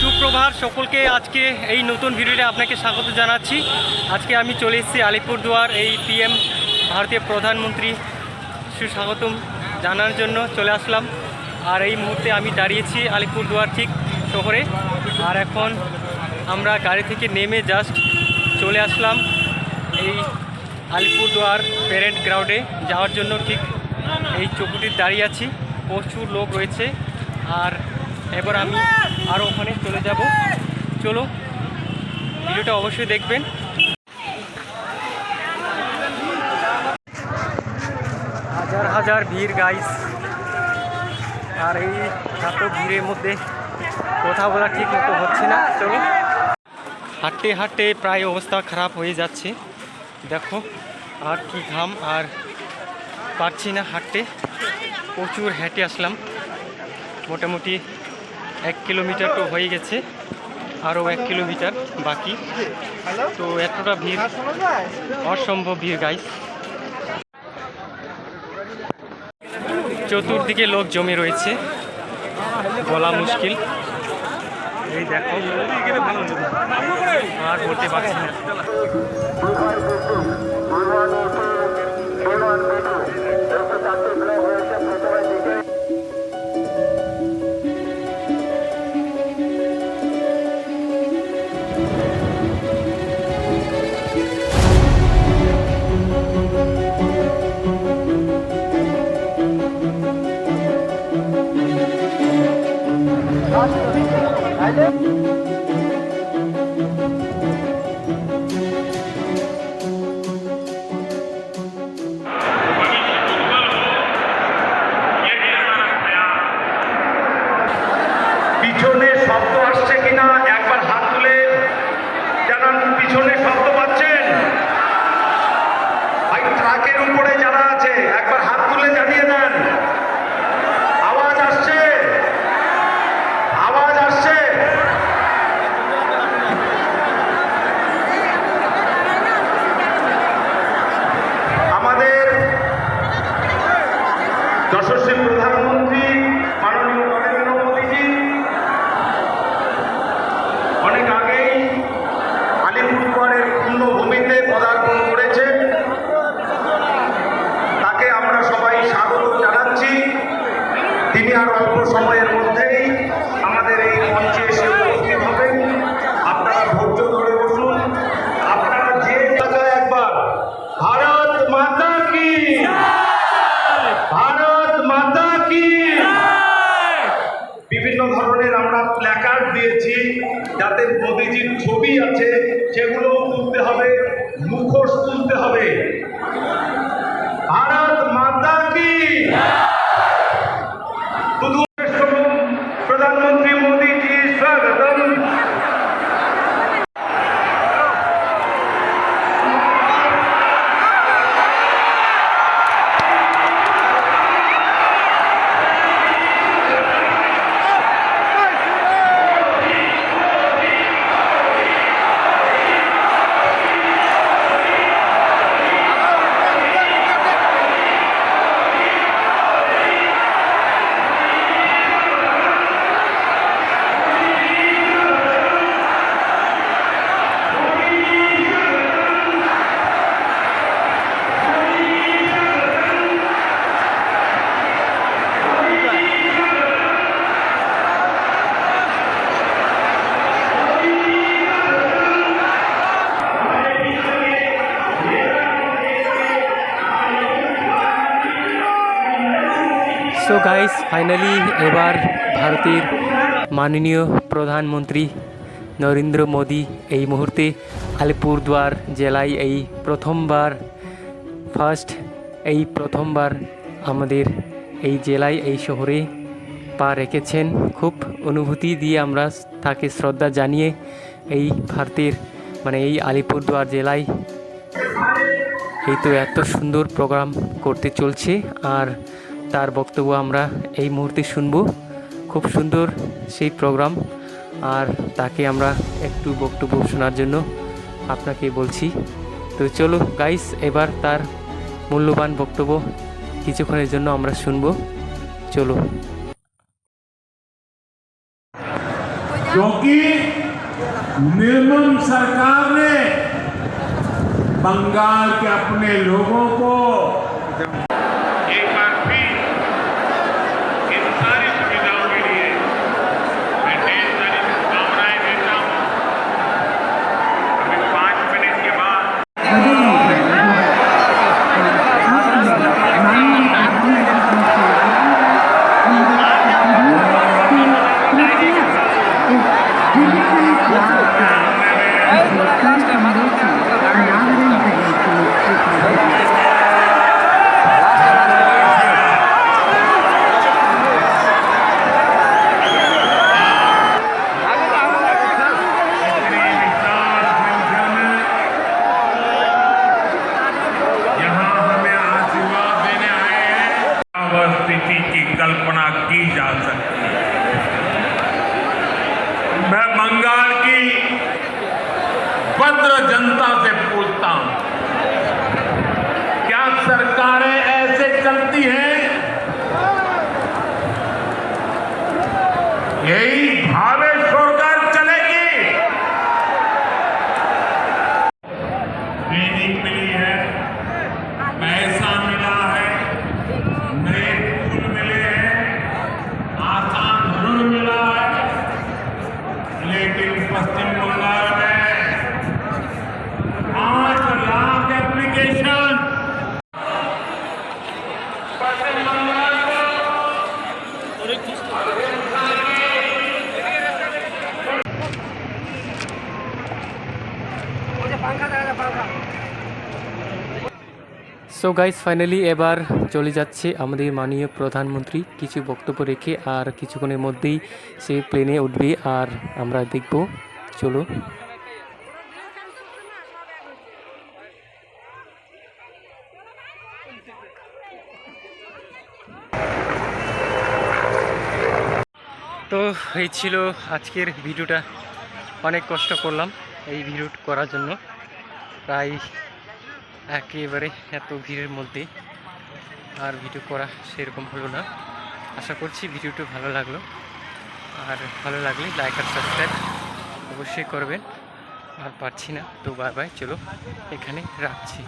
সুপ্রভাত সকলকে। আজকে এই নতুন ভিডিওতে আপনাকে স্বাগত জানাচ্ছি। আজকে আমি চলে এসেছি আলিপুরদুয়ার, এই পিএম ভারতীয় প্রধানমন্ত্রী সুস্বাগতম জানার জন্য চলে আসলাম। আর এই মুহূর্তে আমি দাঁড়িয়েছি আলিপুরদুয়ার ঠিক শহরে। আর এখন আমরা গাড়ি থেকে নেমে জাস্ট চলে আসলাম এই আলিপুরদুয়ার প্যারেড গ্রাউন্ডে যাওয়ার জন্য ঠিক এই চকুটির দাঁড়িয়ে আছি। প্রচুর লোক রয়েছে। আর এবার আমি আরও ওখানে চলে যাব। চলো, ভিডিওটা অবশ্যই দেখবেন। হাজার হাজার ভিড় গাইস আর এই এত ভিড়ের মধ্যে কথা বলা ঠিক মতো হচ্ছে না। চলো। হাঁটতে হাঁটতে প্রায় অবস্থা খারাপ হয়ে যাচ্ছে। দেখো, আর কি ঘাম, আর পারছি না হাঁটতে। প্রচুর হেঁটে আসলাম। মোটামুটি এক কিলোমিটার তো হয়ে গেছে, আরও এক কিলোমিটার বাকি। তো এতটা ভিড়, অসম্ভব ভিড় গাইস চতুর্দিকে লোক জমে রয়েছে, বলা মুশকিল। এই দেখো, আর বলতে পারছি না। আছে সেগুলো সো গাইস ফাইনালি এবার ভারতের মাননীয় প্রধানমন্ত্রী নরেন্দ্র মোদী এই মুহূর্তে আলিপুরদুয়ার জেলায় এই প্রথমবার ফার্স্ট এই প্রথমবার আমাদের এই জেলায়, এই শহরে পা রেখেছেন। খুব অনুভূতি দিয়ে আমরা তাকে শ্রদ্ধা জানিয়ে এই ভারতের মানে এই আলিপুরদুয়ার জেলায় এই তো এত সুন্দর প্রোগ্রাম করতে চলছে। আর তার বক্তব্য আমরা এই মুহূর্তে শুনবো খুব সুন্দর সেই প্রোগ্রাম আর তাকে আমরা একটু বক্তব্য শোনার জন্য আপনাকে বলছি তো চলো গাইস এবার তার মূল্যবান বক্তব্য কিছুক্ষণের জন্য আমরা শুনবো চলো क्योंकि निर्मम सरकार ने बंगाल के अपने लोगों को সো গাইস ফাইনালি এবার চলে যাচ্ছে আমাদের মাননীয় প্রধানমন্ত্রী। কিছু বক্তব্য রেখে আর কিছুক্ষণের মধ্যেই সে প্লেনে উঠবে আর আমরা দেখব। চলো। তো এই ছিল আজকের ভিডিওটা। অনেক কষ্ট করলাম এই ভিডিও করার জন্য। প্রায় একেবারে এত ভিড়ের মধ্যে আর ভিডিও করা সেরকম হলো না। আশা করছি ভিডিওটা ভালো লাগল। আর ভালো লাগলে লাইক আর সাবস্ক্রাইব অবশ্যই করবেন। আর পারছি না, তো বাই বাই চলো এখানে রাখছি।